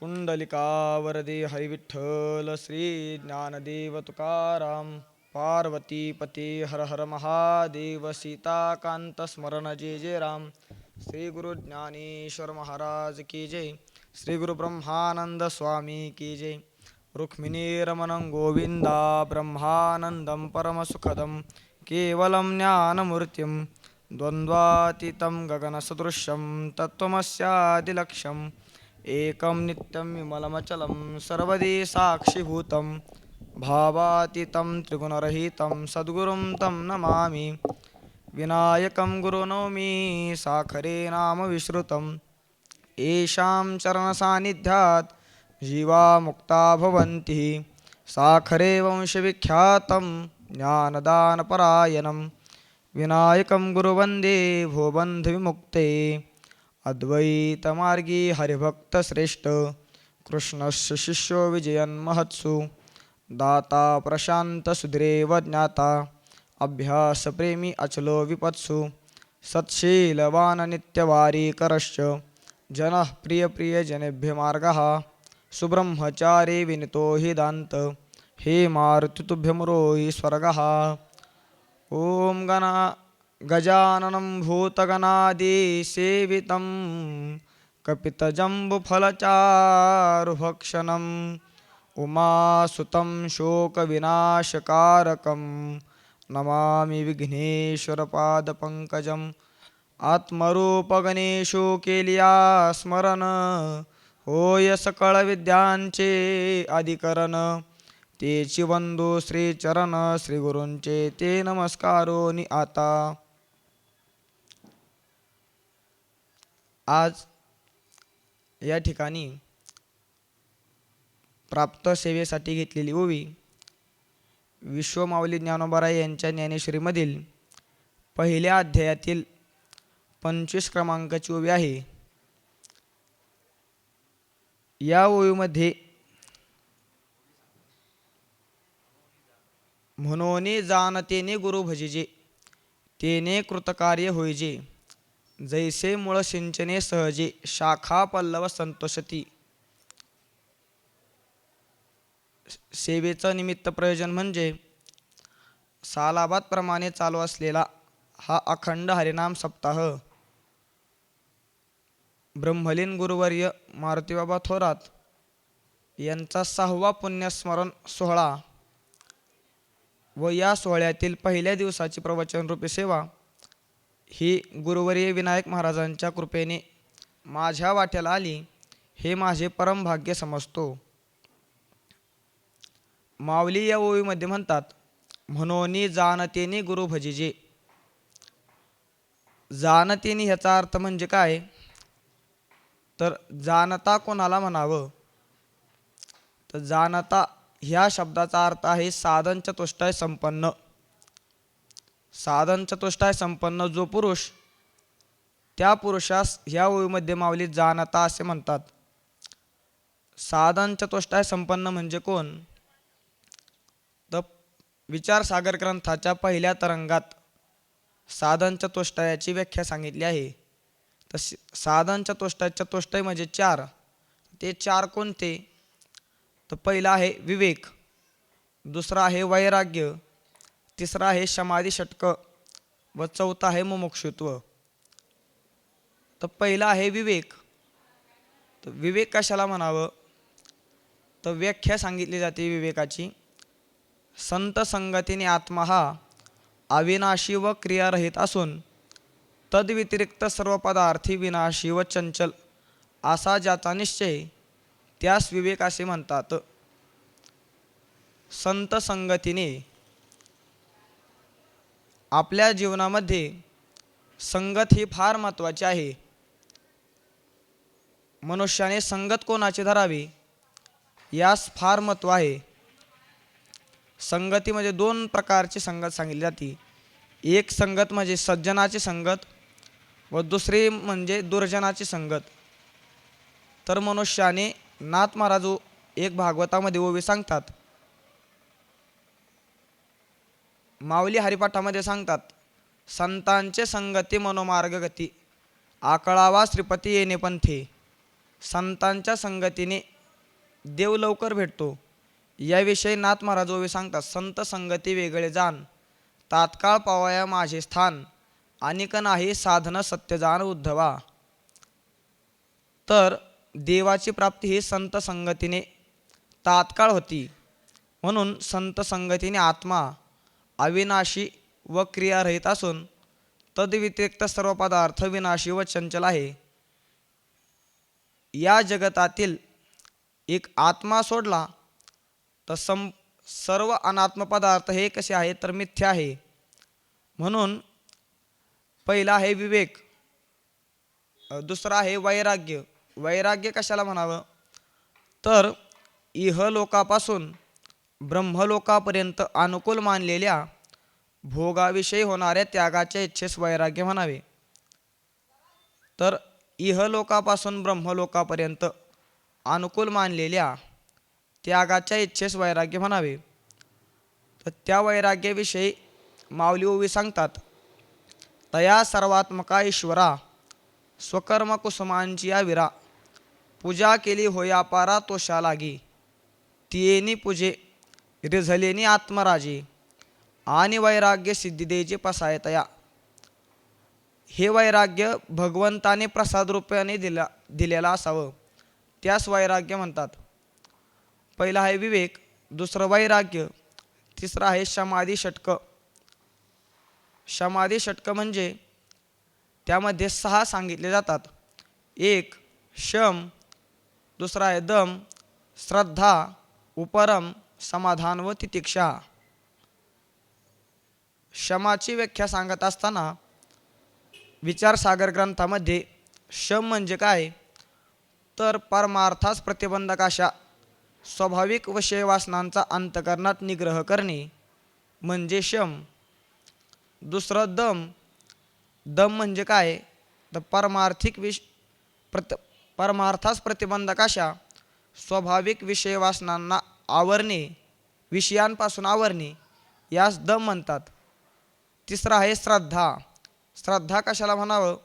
पुंडलिकावरदे हरिविठ्ठल श्री ज्ञानदेव तुकाराम पार्वतीपते हर हर महादेव सीताकांत स्मरण जय जय राम। श्री गुरु ज्ञानेश्वर महाराज की जय। श्री गुरु ब्रह्मानंद स्वामी की जय। रुक्मिणी गोविन्दा ब्रह्मानन्दं परमसुखदं केवलं ज्ञानमूर्तिं द्वन्द्वातीतं गगनसदृश्यं तत्त्वमस्यादिलक्ष्यम्। एकं नित्यं विमलमचलं सर्वदि साक्षीभूतं भावातीतं त्रिगुणरहितं सद्गुरुं तं नमामि। विनायकं गुरुनौमि साखरे नाम विश्रुतं। येषां चरणसान्निध्यात् जीवा मुक्ता भवन्ति। साखरे वंशविख्यातं ज्ञानदानपरायणं। विनायकं गुरुवन्दे भोबन्धविमुक्ते। अद्वैतमार्गी हरिभक्तश्रेष्ठ कृष्णस्य शिष्यो विजयन्महत्सु दाता प्रशान्तसुधीरेव ज्ञाता अभ्यासप्रेमी अचलो विपत्सु सत्शीलवान् नित्यवारीकरश्च जनः प्रियप्रियजनेभ्य मार्गः सुब्रह्मचारी विनितो हि दान्त हे मारुतितुभ्यमरो हि स्वर्गः। ॐ गणा गजाननं भूतगणादिसेवितं कपितजम्बुफलचारुभक्षणम् उमासुतं शोकविनाशकारकं नमामि विघ्नेश्वरपादपङ्कजम्। आत्मरूपगणेशो केलिया स्मरण होय सकळ विद्यांचे अधिकरण। तेची श्रीचरण श्रीगुरुञ्चे ते नमस्कारो नि आता। आज या ठिकाणी प्राप्त सेवेसाठी घेतलेली ओवी विश्वमाऊली ज्ञानोबाराय यांच्या ज्ञानेश्वरीमधील पहिल्या अध्यायातील पंचवीस क्रमांकाची ओवी आहे. या ओवीमध्ये म्हणून जाणतेने गुरु भजिजे तेने कृतकार्य होईजे. जैसे मूळ सिंचने सहजे शाखा पल्लव संतोषती. सेवेचं निमित्त प्रयोजन म्हणजे सालाबादप्रमाणे चालू असलेला हा अखंड हरिनाम सप्ताह. ब्रह्मलीन गुरुवर्य मारुतीबाबा थोरात यांचा सहावा पुण्यस्मरण सोहळा व या सोहळ्यातील पहिल्या दिवसाची प्रवचनरूपी सेवा ही गुरुवर्य विनायक महाराजांच्या कृपेने माझ्या वाट्याला आली हे माझे परम भाग्य समजतो. माऊली या ओवीमध्ये म्हणतात म्हणून जाणतेने गुरु भजिजे. जाणतेने ह्याचा अर्थ म्हणजे काय? तर जाणता कोणाला म्हणावं? तर जाणता ह्या शब्दाचा अर्थ आहे साधन चतुष्टय संपन्न. साधन चतुष्टाय संपन्न जो पुरुष त्या पुरुषास ह्या ओळीमध्ये माऊली जाणता असे म्हणतात. साधन चतुष्टाय संपन्न म्हणजे कोण? तर विचारसागर ग्रंथाच्या पहिल्या तरंगात साधन चतुष्टयाची व्याख्या सांगितली आहे. तर साधन चतुष्टय चतुष्टय म्हणजे चार. ते चार कोणते? तर पहिला आहे विवेक दुसरा आहे वैराग्य तिसरा आहे समाधी षटक. व चौथा आहे मुमुक्षुत्व. तर पहिला आहे विवेक. तर विवेक कशाला म्हणावं? तर व्याख्या सांगितली जाते विवेकाची. संत संगतीने आत्मा हा अविनाशी व क्रियारहित असून तद्व्यतिरिक्त सर्व पदार्थी विनाशी व चंचल असा ज्याचा निश्चय त्यास विवेक असे म्हणतात. संत संगतीने आपल्या जीवनामध्ये संगत ही फार महत्त्वाची आहे. मनुष्याने संगत कोणाची धरावी? यास फार महत्त्व आहे. संगतीमध्ये दोन प्रकारची संगत सांगितली जाते. एक संगत म्हणजे सज्जनाची संगत व दुसरी म्हणजे दुर्जनाची संगत. तर मनुष्याने नाथ महाराज एक भागवतामध्ये ओवी सांगतात माऊली हरिपाठामध्ये सांगतात संतांचे संगती मनोमार्ग गती आकळावा श्रीपती येणे पंथे संतांच्या संगतीने देव लवकर भेटतो. याविषयी नाथ महाराज ओवे सांगतात संत संगती वेगळे जाण तात्काळ पावाया माझे स्थान अनेक नाही साधन सत्यजान उद्धवा. तर देवाची प्राप्ती ही संत संगतीने तात्काळ होती. म्हणून संत संगतीने आत्मा अविनाशी व क्रियारहित असून तद्व्यतिरिक्त सर्व पदार्थ विनाशी व चंचल आहे. या जगतातील एक आत्मा सोडला तर सं सर्व अनात्म पदार्थ हे कसे आहे तर मिथ्या आहे. म्हणून पहिला आहे विवेक दुसरा आहे वैराग्य. वैराग्य कशाला म्हणावं? तर इहलोकापासून ब्रह्मलोकापर्यंत अनुकूल मानलेल्या भोगाविषयी होणाऱ्या त्यागाच्या इच्छेस वैराग्य म्हणावे. तर इहलोकापासून ब्रह्मलोकापर्यंत अनुकूल मानलेल्या त्यागाच्या इच्छेस वैराग्य म्हणावे. तर त्या वैराग्याविषयी माऊली ओवी सांगतात तया सर्वात्मका ईश्वरा स्वकर्म कुसुमांची या विरा पूजा केली होया पारा तोषा लागी तियेनी पूजे रिझलेनी आत्मराजे. आणि वैराग्य सिद्धिदेचे पसायतया. हे वैराग्य भगवंताने प्रसाद रूपाने दिला दिलेला असावं. त्यास वैराग्य म्हणतात. पहिलं आहे विवेक दुसरं वैराग्य तिसरं आहे समाधी षटक. समाधी षटक म्हणजे त्यामध्ये सहा सांगितले जातात. एक शम दुसरा आहे दम श्रद्धा उपरम समाधान व तितिक्षा. शमाची व्याख्या सांगत असताना विचारसागर ग्रंथामध्ये शम म्हणजे काय? तर परमार्थास प्रतिबंधक अशा स्वाभाविक विषय वासनांचा अंतकरणात निग्रह करणे म्हणजे शम. दुसरं दम. दम म्हणजे काय? तर परमार्थिक विष प्रत परमार्थास प्रतिबंधक अशा स्वाभाविक विषय वासनांना आवरणे विषयांपासून आवरणे यास दम म्हणतात. तिसरा आहे श्रद्धा. श्रद्धा कशाला म्हणावं?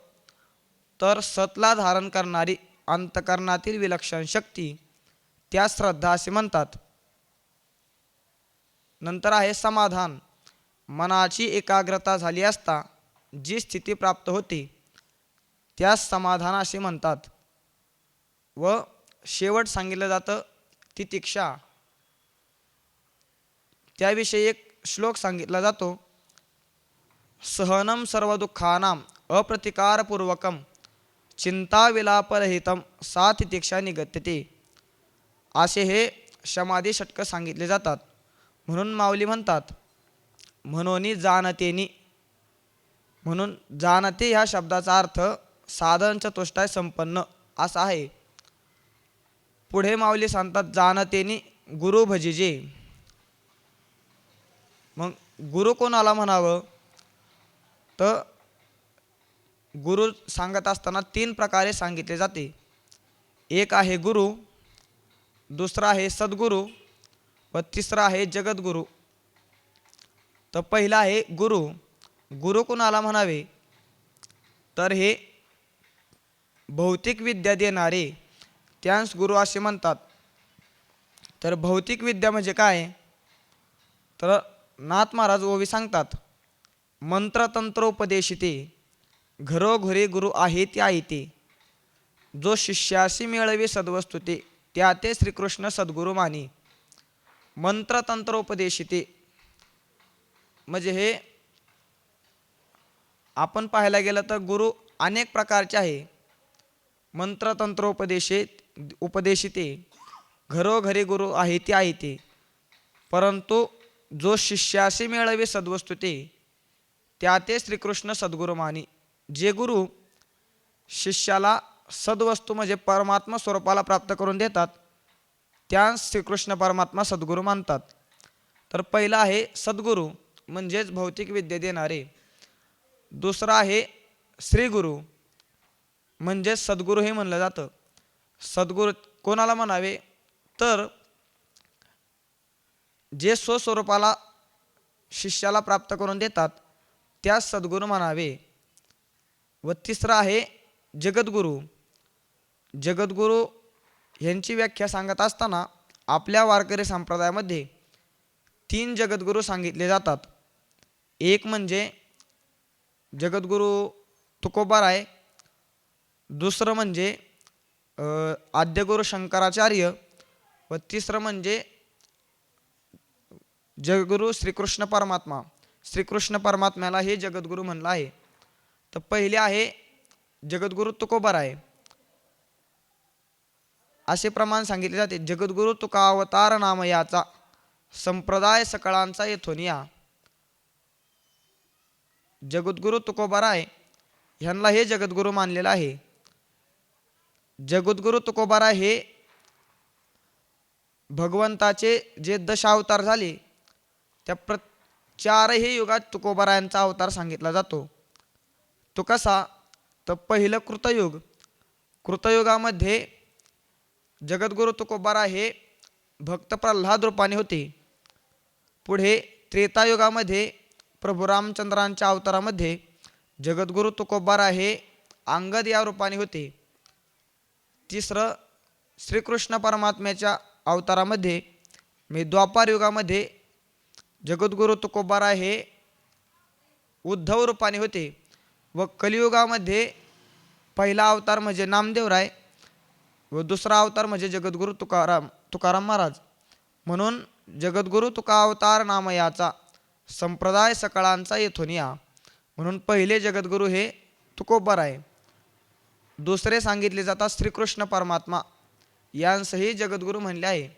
तर सतला धारण करणारी अंतकरणातील विलक्षण शक्ती त्या श्रद्धा असे म्हणतात. नंतर आहे समाधान. मनाची एकाग्रता झाली असता जी स्थिती प्राप्त होते त्यास समाधान असे म्हणतात. व शेवट सांगितलं जातं तितिक्षा. त्याविषयी एक श्लोक सांगितला जातो. सहनम सर्व दुःखानाम अप्रतिकारपूर्वकम चिंताविलापरहितम सा निगत्यते. असे हे शमादी षटक सांगितले जातात. म्हणून माऊली म्हणतात म्हणून जाणतेनी म्हणून जाणते ह्या शब्दाचा अर्थ साधन चतुष्टाय संपन्न असा आहे. पुढे माऊली सांगतात जाणतेनी गुरु भजिजे. मग गुरु कोणाला म्हणावं? तर गुरु सांगत असताना तीन प्रकारे सांगितले जाते. एक आहे गुरु दुसरा आहे सद्गुरू व तिसरा आहे जगद्गुरू. तर पहिला आहे गुरु. गुरु कुणाला म्हणावे? तर हे भौतिक विद्या देणारे त्यांस गुरु असे म्हणतात. तर भौतिक विद्या म्हणजे काय? तर नाथ महाराज ओवी सांगतात मंत्रतंत्रोपदेशिते घरोघरी गुरु आहे त्या आहे ते जो शिष्याशी मिळवी सद्वस्तुते त्या ते श्रीकृष्ण सद्गुरू मानी. मंत्रतंत्रोपदेशिते. म्हणजे हे आपण पाहायला गेलं तर गुरु अनेक प्रकारचे आहे. मंत्रतंत्रोपदेशे उपदेशिते घरोघरी गुरु आहे ते आहे ते परंतु जो शिष्याशी मिळवी सद्वस्तू ते त्या ते श्रीकृष्ण सद्गुरू मानी. जे गुरु शिष्याला सद्वस्तू म्हणजे परमात्मा स्वरूपाला प्राप्त करून देतात त्या श्रीकृष्ण परमात्मा सद्गुरू मानतात. तर पहिला आहे सद्गुरू म्हणजेच भौतिक विद्या देणारे. दुसरा आहे श्रीगुरु म्हणजेच सद्गुरू हे म्हणलं जातं. सद्गुरू कोणाला म्हणावे? तर जे स्वस्वरूपाला शिष्याला प्राप्त करून देतात त्यास सद्गुरू म्हणावे व तिसरा आहे जगद्गुरू. जगद्गुरू यांची व्याख्या सांगत असताना आपल्या वारकरी संप्रदायामध्ये तीन जगद्गुरू सांगितले जातात. एक म्हणजे जगद्गुरू तुकोबाराय दुसरं म्हणजे आद्यगुरू शंकराचार्य. व तिसरं म्हणजे जगगुरु श्रीकृष्ण परमात्मा. श्रीकृष्ण परमात्म्याला हे जगद्गुरू म्हणलं आहे. तर पहिले आहे जगद्गुरू आहे. असे प्रमाण सांगितले जाते जगद्गुरू तुका अवतार नाम याचा संप्रदाय सकळांचा येथून या. जगद्गुरू आहे ह्यांना हे जगद्गुरू मानलेलं आहे. जगद्गुरू तुकोबाराय हे भगवंताचे जे दशावतार झाले त्या प्र चारही युगात तुकोबारायांचा अवतार सांगितला जातो. तो कसा तर पहिलं कृतयुग. कृतयुगामध्ये जगद्गुरू तुकोबारा हे भक्त प्रल्हाद रूपाने होते. पुढे त्रेतायुगामध्ये प्रभू रामचंद्रांच्या अवतारामध्ये जगद्गुरू तुकोबारा हे अंगद या रूपाने होते. तिसरं श्रीकृष्ण परमात्म्याच्या अवतारामध्ये मी द्वापार युगामध्ये जगद्गुरू तुकोबारा हे उद्धव रूपाने होते व कलियुगामध्ये पहिला अवतार म्हणजे नामदेवराय व दुसरा अवतार म्हणजे जगद्गुरू तुकाराम तुकाराम महाराज. म्हणून जगद्गुरू तुका अवतार नाम याचा संप्रदाय सकळांचा येथून या. म्हणून पहिले जगद्गुरू हे तुकोबर आहे दुसरे सांगितले जातात श्रीकृष्ण परमात्मा. यांसही जगद्गुरू म्हणले आहे.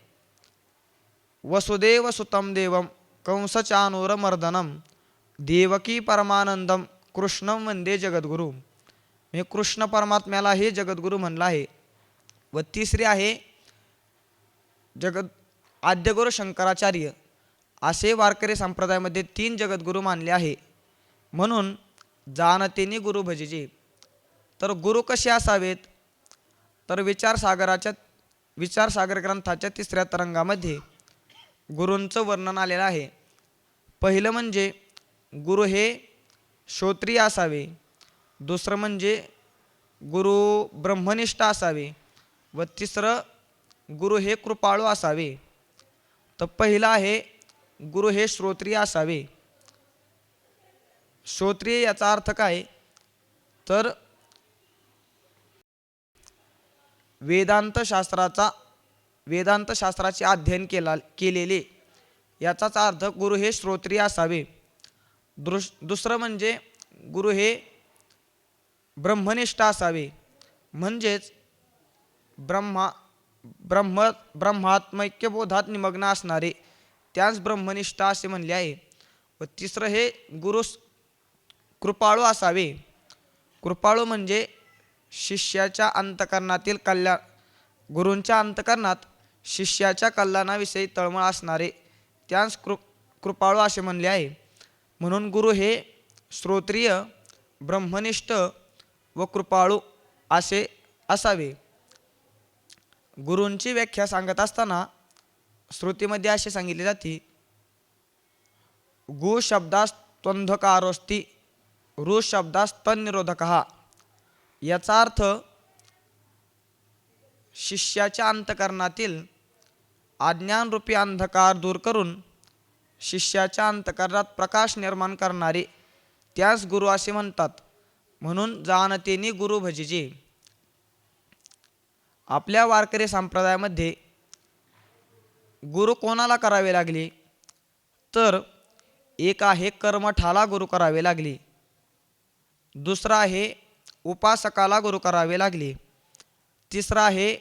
वसुदेव सुतम देवम. कंसचानूरमर्दनम। देवकी परमानंदम कृष्णम वंदे जगद्गुरू। मी कृष्ण परमात्म्याला हे जगद्गुरू म्हणलं आहे. व तिसरी आहे जगद आद्यगुरू शंकराचार्य. असे वारकरी संप्रदायामध्ये तीन जगद्गुरू मानले आहे. म्हणून जाणतेने गुरु भजिजे. तर गुरु कसे असावेत? तर विचारसागराच्या विचारसागर ग्रंथाच्या तिसऱ्या तरंगामध्ये. गुरूंचं वर्णन आलेलं आहे. पहिलं म्हणजे गुरु हे श्रोत्रिय असावे. दुसरं म्हणजे गुरु ब्रह्मनिष्ठ असावे. व तिसरं गुरु हे कृपाळू असावे. तर पहिलं आहे गुरु हे श्रोत्रिय असावे. श्रोत्रिय याचा अर्थ काय? तर वेदांत वेदांतशास्त्राचे अध्ययन केला केलेले. याचाच अर्थ गुरु हे श्रोत्रिय असावे. दृश दुसरं म्हणजे गुरु हे ब्रह्मनिष्ठ असावे. म्हणजेच ब्रह्मा ब्रह्म ब्रह्मात्मैक्यबोधात निमग्न असणारे त्याच ब्रह्मनिष्ठ असे म्हणले आहे. व तिसरं हे गुरु कृपाळू असावे. कृपाळू म्हणजे शिष्याच्या अंतकरणातील कल्याण गुरूंच्या अंतकरणात शिष्याच्या कल्याणाविषयी तळमळ असणारे त्यास कृ कृपाळू असे म्हणले आहे. म्हणून गुरु हे श्रोत्रिय ब्रह्मनिष्ठ व कृपाळू असे असावे. गुरूंची व्याख्या सांगत असताना श्रुतीमध्ये असे सांगितले जाते गु शब्दास्तंधकारोस्ती ऋ तन्निरोधक हा याचा अर्थ शिष्याच्या अंतकरणातील अज्ञानरूपी अंधकार दूर करून शिष्याच्या अंतकरणात प्रकाश निर्माण करणारे त्यास गुरु असे म्हणतात. म्हणून जाणतेने गुरु भजिजे. आपल्या वारकरी संप्रदायामध्ये गुरु कोणाला करावे लागले? तर एक आहे कर्मठाला गुरु करावे लागले. दुसरा आहे उपासकाला गुरु करावे लागले. तिसरा आहे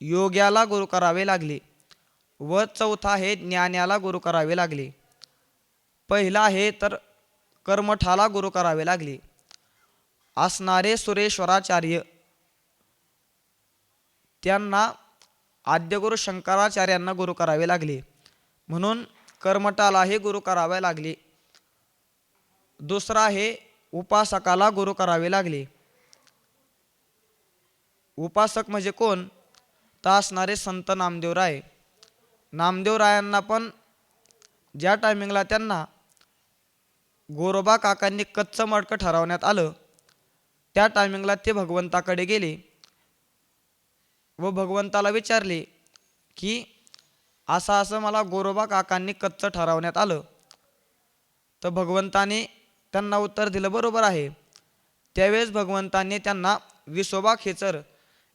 योग्याला गुरु करावे लागले. व चौथा हे ज्ञानाला गुरु करावे लागले. पहिला आहे तर कर्मठाला गुरु करावे लागले. असणारे सुरेश्वराचार्य त्यांना आद्यगुरु शंकराचार्यांना गुरु करावे लागले. म्हणून कर्मठालाही गुरु करावे लागले. दुसरा हे उपासकाला गुरु करावे लागले. उपासक म्हणजे कोण? तर असणारे संत नामदेवराय नामदेवरायांना पण ज्या टायमिंगला त्यांना गोरोबा काकांनी कच्चं मडकं ठरवण्यात आलं त्या टायमिंगला ते भगवंताकडे गेले व भगवंताला विचारले की असं असं मला गोरोबा काकांनी कच्चं ठरवण्यात आलं. तर भगवंताने त्यांना उत्तर दिलं बरोबर आहे. त्यावेळेस भगवंतांनी त्यांना विसोबा खेचर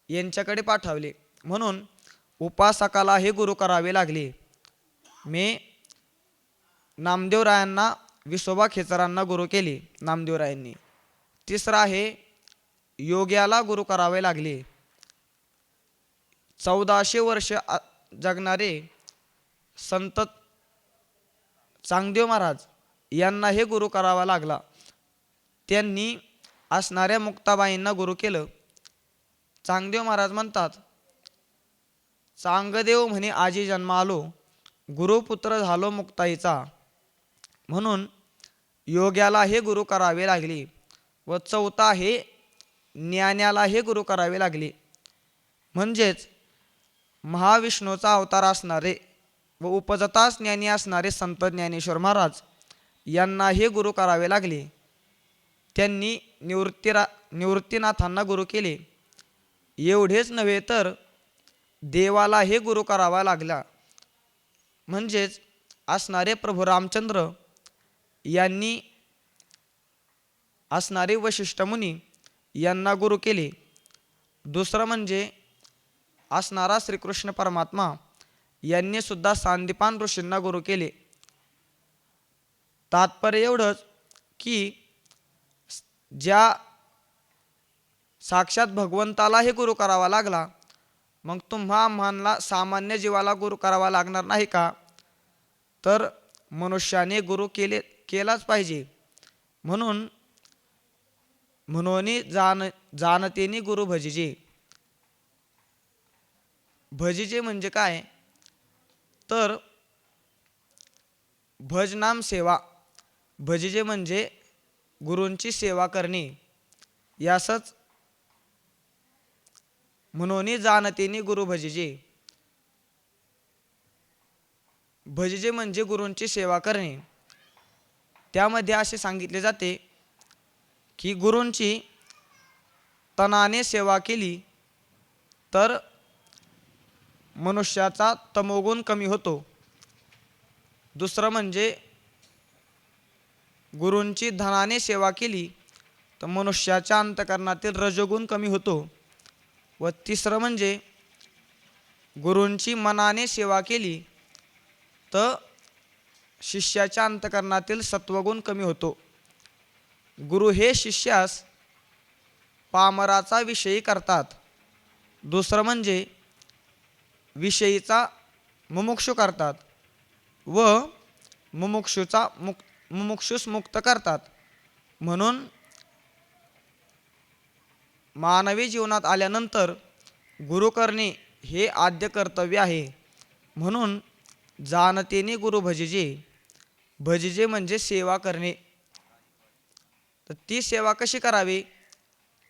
यांच्याकडे पाठवले. म्हणून उपासकाला हे गुरु करावे लागले. मी नामदेवरायांना विसोबा खेचरांना गुरु केले नामदेवरायांनी. तिसरं आहे योग्याला गुरु करावे लागले. चौदाशे वर्ष जगणारे संत चांगदेव महाराज यांना हे गुरु करावा लागला. त्यांनी असणाऱ्या मुक्ताबाईंना गुरु केलं. चांगदेव महाराज म्हणतात चांगदेव म्हणे आजी जन्म आलो गुरुपुत्र झालो मुक्ताईचा. म्हणून योग्याला हे गुरु करावे लागले व चौथा हे ज्ञान्याला हे गुरु करावे लागले. म्हणजेच महाविष्णूचा अवतार असणारे व उपजताच ज्ञानी असणारे संत ज्ञानेश्वर महाराज यांना हे गुरु करावे लागले. त्यांनी निवृत्तीरा निवृत्तीनाथांना गुरु केले. एवढेच नव्हे तर देवाला हे गुरु करावा लागला. म्हणजेच असणारे प्रभू रामचंद्र यांनी असणारे वशिष्ठ मुनी यांना गुरु केले. दुसरं म्हणजे असणारा श्रीकृष्ण परमात्मा यांनी सुद्धा सांदीपान ऋषींना गुरु केले. तात्पर्य एवढंच की ज्या साक्षात भगवंताला हे गुरु करावा लागला मग तुम्हा आम्हाला सामान्य जीवाला गुरु करावा लागणार नाही का? तर मनुष्याने गुरु केले केलाच पाहिजे. म्हणून म्हणून जाण जाणतेने गुरु भजिजे. भजिजे म्हणजे काय? तर भजनाम सेवा. भजिजे म्हणजे गुरूंची सेवा करणे. यासच म्हणून जाणतेने गुरु भजिजे. भजिजे म्हणजे गुरूंची सेवा करणे. त्यामध्ये असे सांगितले जाते की गुरूंची तनाने सेवा केली तर मनुष्याचा तमोगुण कमी होतो. दुसरं म्हणजे गुरूंची धनाने सेवा केली तर मनुष्याच्या अंतकरणातील रजोगुण कमी होतो. व तिसरं म्हणजे गुरूंची मनाने सेवा केली तर शिष्याच्या अंतकरणातील सत्वगुण कमी होतो. गुरु हे शिष्यास पामराचा विषयी करतात. दुसरं म्हणजे विषयीचा मुमुक्षू करतात व मुमुक्षूचा मुक मुमुक्षूस मुक्त करतात. म्हणून मानवी जीवनात आल्यानंतर गुरु करणे हे आद्य कर्तव्य आहे. म्हणून जाणतेने गुरु भजिजे भजिजे म्हणजे सेवा करणे. तर ती सेवा कशी करावी?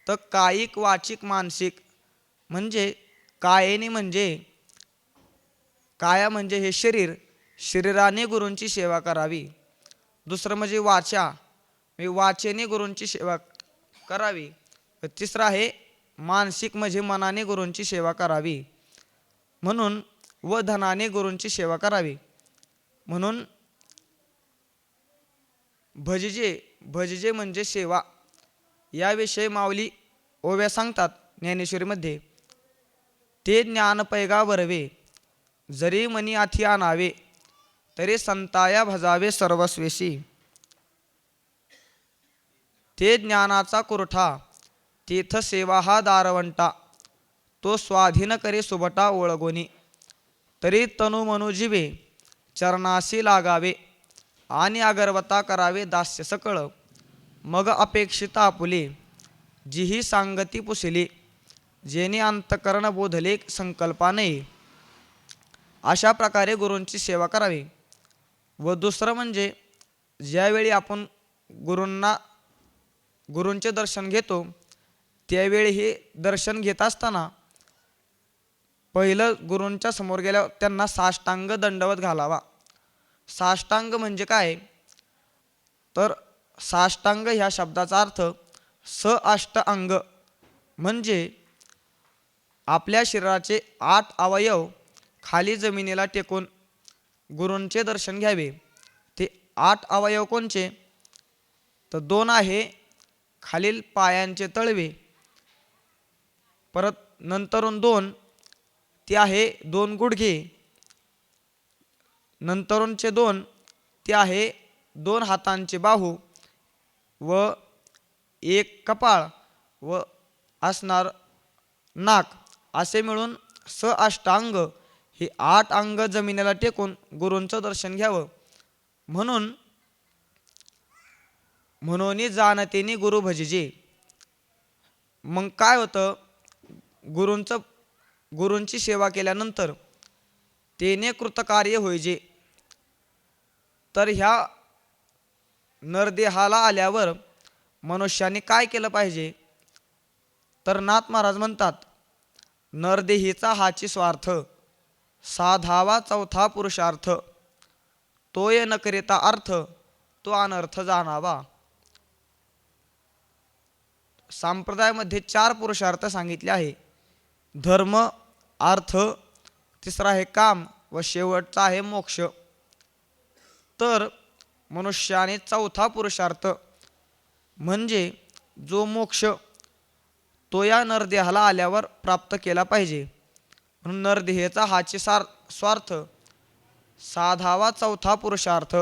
तर कायिक वाचिक मानसिक म्हणजे कायेने म्हणजे काया म्हणजे हे शरीर शरीराने गुरूंची सेवा करावी. दुसरं म्हणजे वाचा मी वाचेने गुरूंची सेवा करावी. तिसरं आहे मानसिक म्हणजे मनाने गुरूंची सेवा करावी. म्हणून व धनाने गुरूंची सेवा करावी. म्हणून भजजे भजजे म्हणजे सेवा. याविषयी माऊली ओव्या सांगतात ज्ञानेश्वरीमध्ये ते ज्ञान पैगा वरवे जरी मनी आथी आणावे तरी संताया भजावे सर्वस्वेशी. ते ज्ञानाचा कुरठा तीथ सेवा हा दारवंटा तो स्वाधीन करे सुबटा ओळगोनी. तरी तनु मनुजीवे चरणाशी लागावे. आणि अगरवता करावे दास्य सकळ. मग अपेक्षिता आपुले जिही सांगती पुसली. जेणे अंतकरण बोधले संकल्पाने. अशा प्रकारे गुरूंची सेवा करावी. व दुसरं म्हणजे ज्यावेळी आपण गुरूंना गुरूंचे दर्शन घेतो त्यावेळी हे दर्शन घेत असताना पहिलं गुरूंच्या समोर गेल्यावर त्यांना साष्टांग दंडवत घालावा. साष्टांग म्हणजे काय? तर साष्टांग ह्या शब्दाचा अर्थ स अष्ट अंग म्हणजे आपल्या शरीराचे आठ अवयव खाली जमिनीला टेकून गुरूंचे दर्शन घ्यावे. ते आठ अवयव कोणचे? तर दोन आहे खालील पायांचे तळवे. परत नंतरून दोन ते आहे दोन गुडघे. नंतरूनचे दोन ते आहे दोन हातांचे बाहू व एक कपाळ व असणार नाक. असे मिळून स अष्टांग हे आठ अंग जमिनीला टेकून गुरूंचं दर्शन घ्यावं. म्हणून म्हणून जाणतेने गुरु भजिजे. मग काय होतं? गुरूंचं गुरूंची सेवा केल्यानंतर तेने कृतकार्य होईजे. तर ह्या नरदेहाला आल्यावर मनुष्याने काय केलं पाहिजे? तर नाथ महाराज म्हणतात नरदेहीचा हाची स्वार्थ साधावा चौथा पुरुषार्थ तो ये न करिता अर्थ तो अनर्थ जाणावा. संप्रदायामध्ये चार पुरुषार्थ सांगितले आहे. धर्म अर्थ तिसरा आहे काम व शेवटचा आहे मोक्ष. तर मनुष्याने चौथा पुरुषार्थ म्हणजे जो मोक्ष तो या नरदेहाला आल्यावर प्राप्त केला पाहिजे. म्हणून नरदेहाचा हाचे सार स्वार्थ साधावा चौथा पुरुषार्थ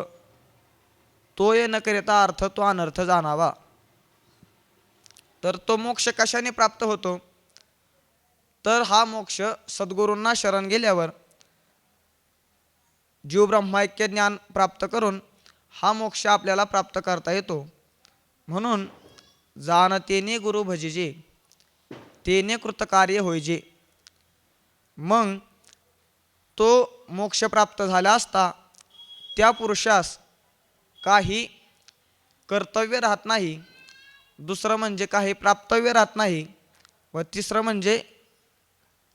तो ये न करिता अर्थ तो अनर्थ जाणावा. तर तो मोक्ष कशाने प्राप्त होतो? तर हा मोक्ष सद्गुरूंना शरण गेल्यावर जीव ब्रह्माऐक्य ज्ञान प्राप्त करून हा मोक्ष आपल्याला प्राप्त करता येतो. म्हणून जाणतेने गुरु भजिजे तेने कृतकार्य होईजे. मग तो मोक्ष प्राप्त झाला असता त्या पुरुषास काही कर्तव्य राहत नाही दुसरं म्हणजे काही प्राप्तव्य राहत नाही व तिसरं म्हणजे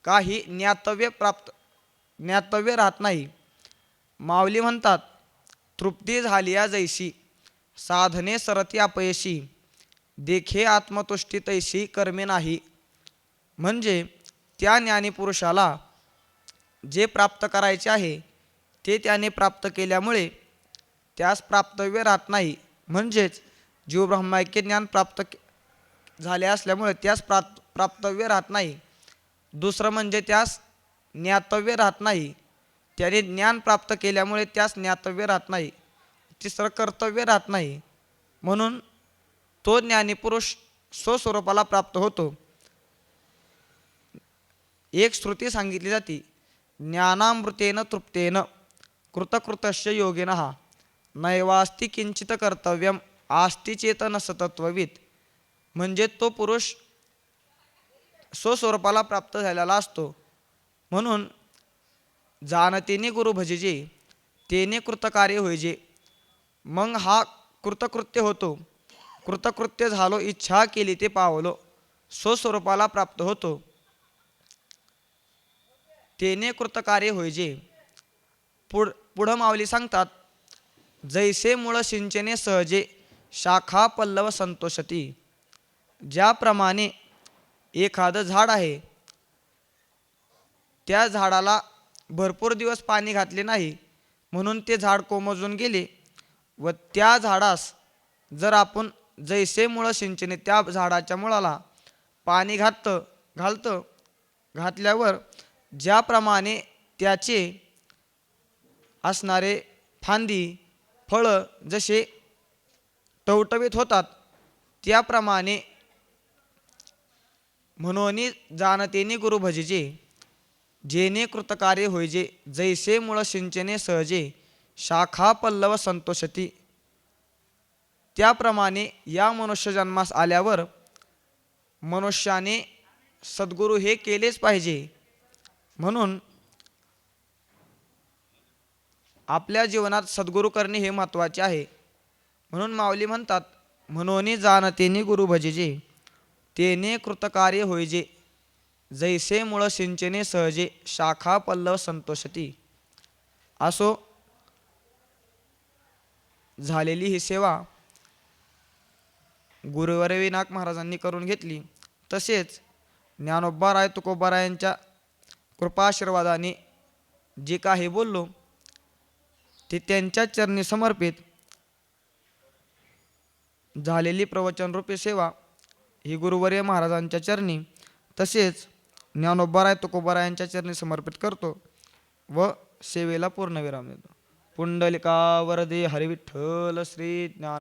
काही ज्ञातव्य प्राप्त ज्ञातव्य राहत नाही. माऊली म्हणतात तृप्ती झाली या जैशी साधने सरती अपयशी देखे आत्मतुष्टी तैशी कर्मे नाही. म्हणजे त्या ज्ञानीपुरुषाला जे प्राप्त करायचे आहे ते त्याने प्राप्त केल्यामुळे त्यास प्राप्तव्य राहत नाही. म्हणजेच जीव ज्ञान प्राप्त झाले असल्यामुळे त्यास प्राप्त प्राप्तव्य राहत नाही. दुसरं म्हणजे त्यास ज्ञातव्य राहत नाही. त्याने ज्ञान प्राप्त केल्यामुळे त्यास ज्ञातव्य राहत नाही. तिसरं कर्तव्य राहत नाही. म्हणून तो ज्ञानीपुरुष स्वस्वरूपाला प्राप्त होतो. एक श्रुती सांगितली जाते. ज्ञानामृतेन तृप्तेन कृतकृतस्य योगिन हा. नैवास्ति किंचित कर्तव्यम आस्ती चेतन सतत्ववित. म्हणजे तो पुरुष स्वस्वरूपाला प्राप्त झालेला असतो. म्हणून जाणतेने गुरु भजेजे तेने कृतकार्य होईजे मग हा कृतकृत्य होतो. कृतकृत्य झालो इच्छा केली ते पावलो. स्वस्वरूपाला प्राप्त होतो. तेने कृतकार्य होईजे पुढ पुढं माऊली सांगतात जैसे मूळ सिंचने सहजे शाखा पल्लव संतोषती. ज्याप्रमाणे एखादं झाड आहे. त्या झाडाला भरपूर दिवस पाणी घातले नाही. म्हणून ते झाड कोमजून गेले व त्या झाडास जर आपण जैसे मुळं सिंचने त्या झाडाच्या मुळाला पाणी घाततं घालतं घातल्यावर ज्याप्रमाणे त्याचे असणारे फांदी फळं जसे टवटवीत होतात त्याप्रमाणे म्हणून जाणतेने गुरु भजिजे जेने कृतकार्य होईजे जैसे मुळ सिंचने सहजे शाखा पल्लव संतोषती. त्याप्रमाणे या मनुष्य जन्मास आल्यावर मनुष्याने सद्गुरू हे केलेच पाहिजे. म्हणून आपल्या जीवनात सद्गुरू करणे हे महत्त्वाचे आहे. म्हणून माऊली म्हणतात म्हणून जाणतेने गुरु भजिजे तेने कृतकार्य होईजे. जैसे मुळ सिंचने सहजे शाखा पल्लव संतोषती. असो झालेली ही सेवा गुरुवरविनायक महाराजांनी करून घेतली. तसेच ज्ञानोब्बा राय तुकोबा यांच्या कृपाशीर्वादाने जे काही बोललो ते त्यांच्या चरणी समर्पित झालेली प्रवचनरूपी सेवा ही गुरुवर्य महाराजांच्या चरणी तसेच ज्ञानोबाराय तुकोबाराय यांच्या चरणी समर्पित करतो व सेवेला पूर्णविराम देतो. पुंडलिका वरदे हरिविठ्ठल श्री ज्ञान